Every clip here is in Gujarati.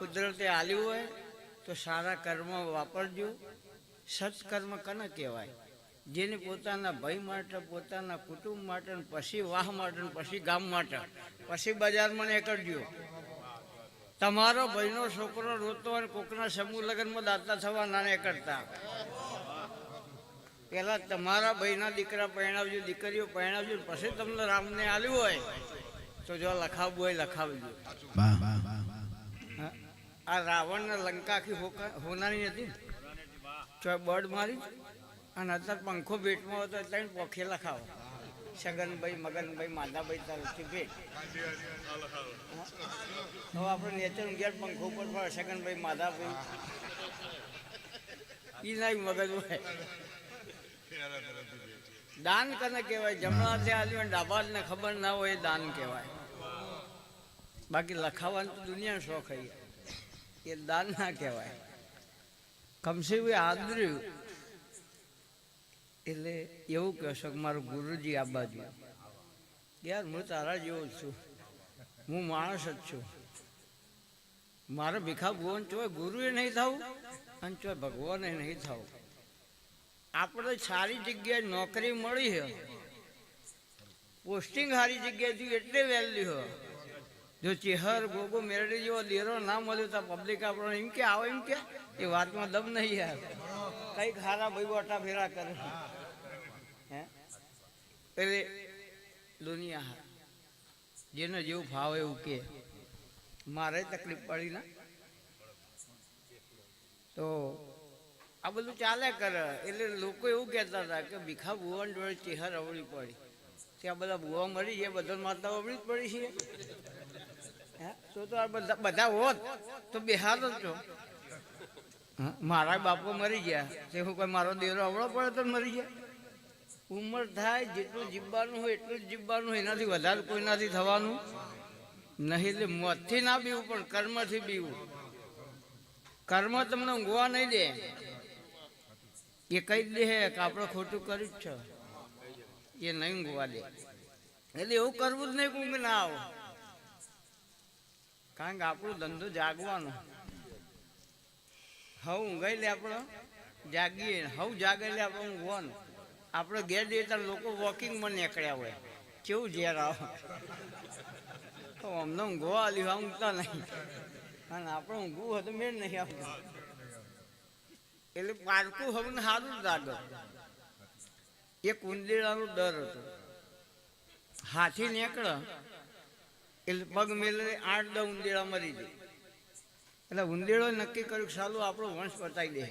કુદરતે આલ્યું હોય તો સારા કર્મ વાપરજો. સત્કર્મ કને કહેવાય? જેને પોતાના ભાઈ માટે, પોતાના કુટુંબ માટે પછી વાહ માટે પછી ગામ માટે, પછી બજારમાં ને કરજો. તમારો ભાઈનો છોકરો રોતો અને કોકના સમૂહ લગ્નમાં દાતા થવા ના કરતા. પેલા તમારા ભાઈના દીકરા પહેણાવજો દીકરીઓ પહેણાવજો પછી તમને રામને આલ્યું હોય તો જો લખાવવું હોય લખાવજો. આ રાવણને લંકા આખી હોનારી હતી તો બર્ડ મારી અને અત્યારે પંખો ભેટમાં હતો એટલે પોખેલા પોખે લખાવો સગનભાઈ મગનભાઈ, માધાભાઈ તરફથી ભેટ. હવે આપણે નેચર ઘેર પંખો ઉપર પણ છગનભાઈ માધાભાઈ. ઈ નહીં મગજ હોય. દાન કને કહેવાય? જમણા હાથે ડાબા ને ખબર ના હોય દાન કહેવાય. બાકી લખાવાનું તો દુનિયાનો શોખ હઈ એ દાન ના કહેવાય. કમસે આદર્યું એટલે એવું કહેશો કે મારું ગુરુજી આ બાજુ. યાર, હું તારા જેવો છું. હું માણસ જ છું. મારે ભીખા ભુવન ચોય ગુરુએ નહીં થવું અને ચોય ભગવાને નહીં થવું. આપણે સારી જગ્યાએ નોકરી મળી છે પોસ્ટિંગ સારી જગ્યાએથી એટલે વેલ્યુ હોય જો ચેહર ગોગો મેળડી જેવો લેરો ના મળ્યો તો પબ્લિક આપણો એમ કે, આવો એમ કે, એ વાતમાં દમ નહીં યાર. કંઈક હારા ભાઈ ઓટા ફેરા કરે. હે? એટલે દુનિયા જેને જેવું ભાવ એવું કે, મારે તકલીફ પડી ના. તો આ બધું ચાલે કરે. એટલે લોકો એવું કહેતા હતા કે, ભીખા ભુવન જોડે ચેહર અવળી પડી. ત્યાં બધા ભુવા મળી ગયા બધા માતા અવળી જ પડી છે? તો તો બધા બધા હોત તો બિહાર જ છો મારા બાપો મરી ગયા. તે હું કોઈ મારો દેરો આવડો પડે તો મરી ગયા. ઉંમર થાય જેટલું જીવવાનું હોય એટલું જ જીવવાનું એનાથી વધારે કોઈનાથી થવાનું. નહીં એટલે મોતથી ના બીવું પણ કર્મથી બીવું. કર્મ તમને ઊંઘવા નહીં દે. એ કહી દે કે આપણે ખોટું કર્યું જ છે. એ નહીં ઊંઘવા દે. એટલે એવું કરવું જ નહીં કે ઊંઘ ના આવો. કારણ કે આપણો ધંધો જાગવાનો. હવ ઊંઘાઈ લે આપણો, જાગીએ. હવ જાગે લે આપણે ઊંઘવાનું. આપણે ઘેર જઈએ ત્યારે લોકો વોકિંગમાં નીકળ્યા હોય. કેવું ઝેર આવે? તો અમને ઊંઘવા આલી ઊંઘતા નહીં. અને આપણે ઊંઘવું હોય તો મેળ નહીં આવતું એટલે પારકું હવે સારું લાગે. એ કુંદેડાનો ડર હતો. હાથી નીકળે એટલે પગ મેલે આઠ દસ ઉંદેડા મરી જાય એટલે ઉંદેડો નક્કી કર્યું કે સાલું આપણો વંશ બતાવી દે.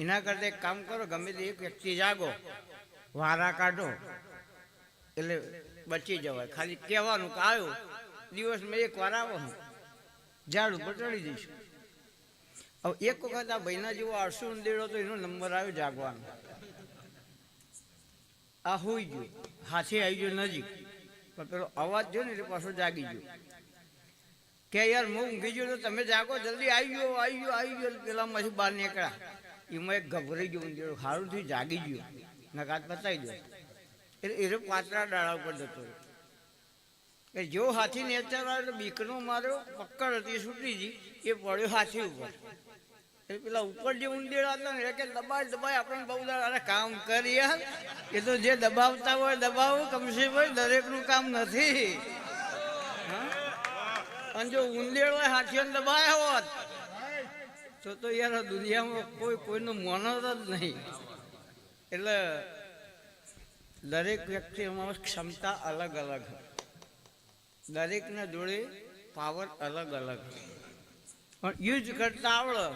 એના કરતા એક કામ કરો, ગમે તે એક વ્યક્તિ જાગો, વારા કાઢો, એટલે બચી જવાય. ખાલી કહેવાનું કે આવ્યો દિવસમાં એક વાર આવો ઝાડ ઉપર ચડી જઈશું. હવે એક વખત આ ભાઈના જેવો આળસુ ઉંદેડો તો એનો નંબર આવ્યો જાગવાનો. આ હોઈ ગયો. હાથી આવી ગયો નજીક. પણ પેલો અવાજ જો ને પાછો જાગી ગયો. કે યાર હું ઊંઘી ગયો તો તમે જાગો, જલ્દી આવી ગયો આવી ગયો આવી ગયો. પેલામાંથી બહાર નીકળ્યા. એમાં એક ગભરાઈ ગયો ઊંધેડો સારુંથી જાગી ગયો. નકાત બતાવી દો એટલે એ પાતળા ડાળા ઉપર જતો રહ્યો. એ જો હાથી નેચર આવ્યો બીકનો માર્યો પક્કડ હતી, છૂટી ગઈ, એ પડ્યો હાથી ઉપર. એટલે પેલા ઉપર જે ઉંદેડા હતા ને એ કે દબાય દબાય આપણને બહુ અરે કામ કરીએ એ તો જે દબાવતા હોય દબાવો, કમસે ભાઈ દરેકનું કામ નથી? અને જો ઉંદેડો હાથીઓને દબાયા હોત, તો તો યાર દુનિયામાં કોઈ કોઈનું મોનર જ નહીં. એટલે દરેક વ્યક્તિમાં ક્ષમતા અલગ અલગ દરેકના જોડે પાવર અલગ અલગ પણ યુઝ કરતા આવડે.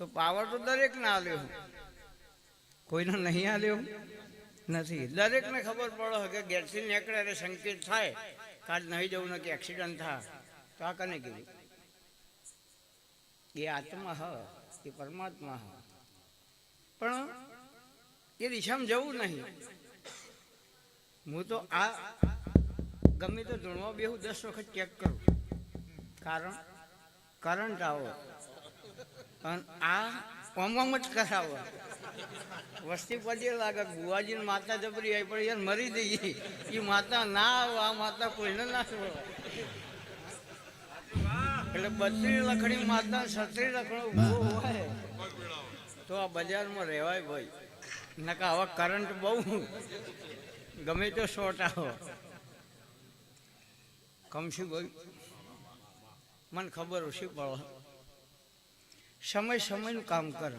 તો પાવર તો દરેકને આલ્યો કોઈને નહીં આલ્યો નથી. દરેકને ખબર પડે કે ગેરથી નીકળે એટલે સંકેત થાય કાલ નહીં જવું નથી એક્સિડન્ટ થાય. તો આ કને કીધું? એ આત્મા હ, એ પરમાત્મા હ. પણ એ દિશામાં જવું નહીં. હું તો આ ગમે તો ધૂણવા બેહું દસ વખત ચેક કરું. કારણ કરંટ આવો. અને આ ઓમ જ કરાવો. વસ્તી પછી લાગે બુવાજીને માતા જબરી આવી પણ યાર મરી જઈએ એ માતા ના આવે આ માતા કોઈને ના છોડો એટલે બત્રી લખણી માતા છત્રી લખણો ઊભો હોય. તો આ બજારમાં રહેવાય ભાઈ. નકા હવે કરંટ બહુ. ગમે તો શોર્ટ આવો. કમશી ભાઈ મને ખબર ઓછી પડે. સમય સમયનું કામ કરો.